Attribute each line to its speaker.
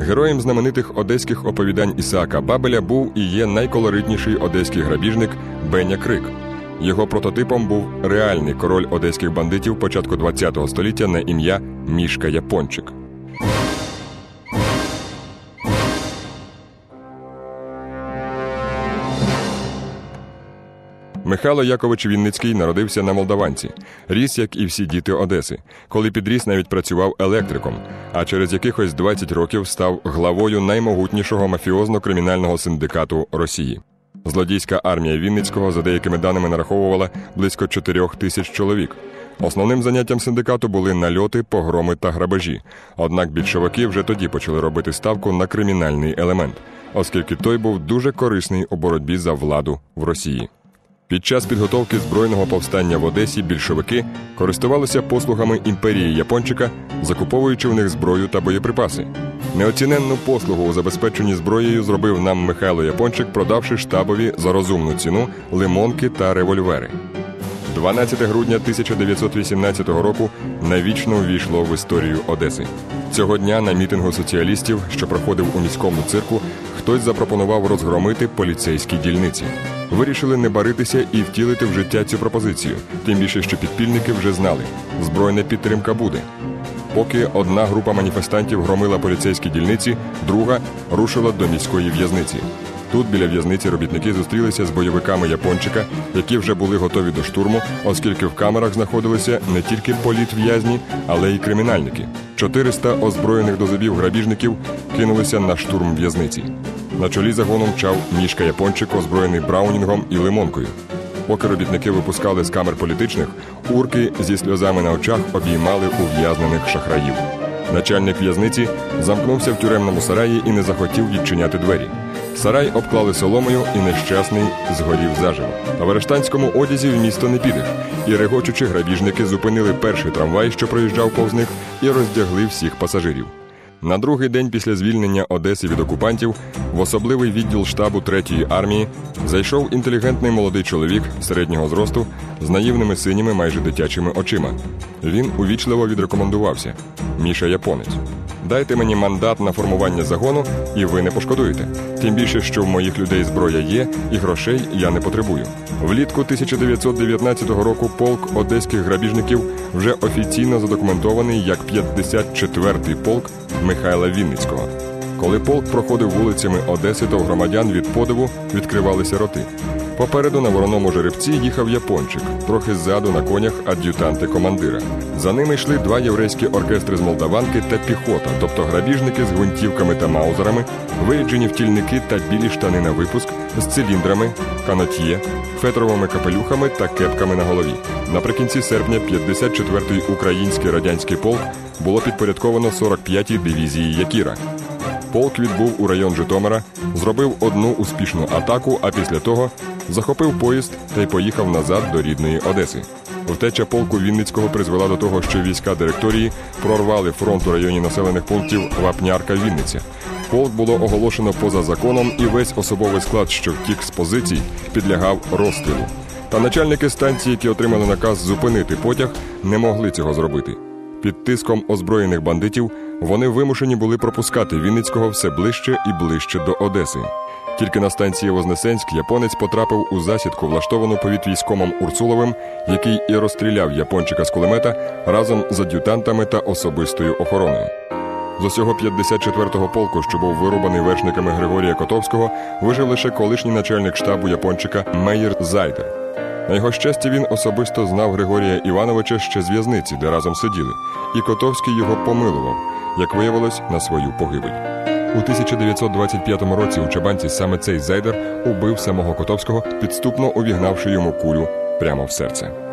Speaker 1: Героєм знаменитих одеських оповідань Ісаака Бабеля був і є найколоритніший одеський грабіжник Беня Крик. Його прототипом був реальний король одеських бандитів початку ХХ століття на ім'я Мішка Япончик. Михайло Якович Вінницький народився на Молдаванці, ріс, як і всі діти Одеси. Коли підріс, навіть працював електриком, а через якихось 20 років став главою наймогутнішого мафіозно-кримінального синдикату Росії. Злодійська армія Вінницького, за деякими даними, нараховувала близько 4 тисяч чоловік. Основним заняттям синдикату були нальоти, погроми та грабежі. Однак більшовики вже тоді почали робити ставку на кримінальний елемент, оскільки той був дуже корисний у боротьбі за владу в Росії. Під час підготовки збройного повстання в Одесі більшовики користувалися послугами імперії Япончика, закуповуючи в них зброю та боєприпаси. Неоціненну послугу у забезпеченні зброєю зробив нам Михайло Япончик, продавши штабові за розумну ціну лимонки та револьвери. 12 грудня 1918 року навічно увійшло в історію Одеси. Цього дня на мітингу соціалістів, що проходив у міському цирку, хтось запропонував розгромити поліцейські дільниці. Вирішили не баритися і втілити в життя цю пропозицію, тим більше, що підпільники вже знали, збройна підтримка буде. Поки одна група маніфестантів громила поліцейські дільниці, друга рушила до міської в'язниці. Тут біля в'язниці робітники зустрілися з бойовиками Япончика, які вже були готові до штурму, оскільки в камерах знаходилися не тільки політв'язні, але й кримінальники. 400 озброєних до зубів грабіжників кинулися на штурм в'язниці. На чолі загоном чав мішка Япончик, озброєний браунінгом і лимонкою. Поки робітники випускали з камер політичних, урки зі сльозами на очах обіймали ув'язнених шахраїв. Начальник в'язниці замкнувся в тюремному сараї і не захотів відчиняти двері. Сарай обклали соломою, і нещасний згорів заживо. А в арештанському одязі в місто не підеш. І регочучи грабіжники зупинили перший трамвай, що проїжджав повз них, і роздягли всіх пасажирів. На другий день після звільнення Одеси від окупантів в особливий відділ штабу 3-ї армії зайшов інтелігентний молодий чоловік середнього зросту з наївними синіми, майже дитячими очима. Він увічливо відрекомендувався: Міша Японець. Дайте мені мандат на формування загону, і ви не пошкодуєте. Тим більше, що в моїх людей зброя є, і грошей я не потребую. Влітку 1919 року полк одеських грабіжників вже офіційно задокументований як 54-й полк Михайла Вінницького. Коли полк проходив вулицями Одеси, то громадян від подиву відкривалися роти. Попереду на вороному жеребці їхав япончик, трохи ззаду на конях ад'ютанти командира. За ними йшли два єврейські оркестри з Молдаванки та піхота, тобто грабіжники з гвинтівками та маузерами, виряджені втільники та білі штани на випуск з циліндрами, канотьє, фетровими капелюхами та кепками на голові. Наприкінці серпня 54-й український радянський полк було підпорядковано 45-й дивізії Якіра. Полк відбув у район Житомира, зробив одну успішну атаку, а після того захопив поїзд та й поїхав назад до рідної Одеси. Втеча полку Вінницького призвела до того, що війська директорії прорвали фронт у районі населених пунктів Вапнярка Вінниця. Полк було оголошено поза законом, і весь особовий склад, що втік з позицій, підлягав розстрілу. Та начальники станції, які отримали наказ зупинити потяг, не могли цього зробити. Під тиском озброєних бандитів вони вимушені були пропускати Вінницького все ближче і ближче до Одеси. Тільки на станції Вознесенськ японець потрапив у засідку, влаштовану повітвійськомом Урсуловим, який і розстріляв япончика з кулемета разом з ад'ютантами та особистою охороною. З усього 54-го полку, що був вирубаний вершниками Григорія Котовського, вижив лише колишній начальник штабу япончика Мейєр Зайдер. На його щастя, він особисто знав Григорія Івановича ще з в'язниці, де разом сиділи, і Котовський його помилував, як виявилось, на свою погибель. У 1925 році у Чабанці саме цей Зайдер убив самого Котовського, підступно увігнавши йому кулю прямо в серце.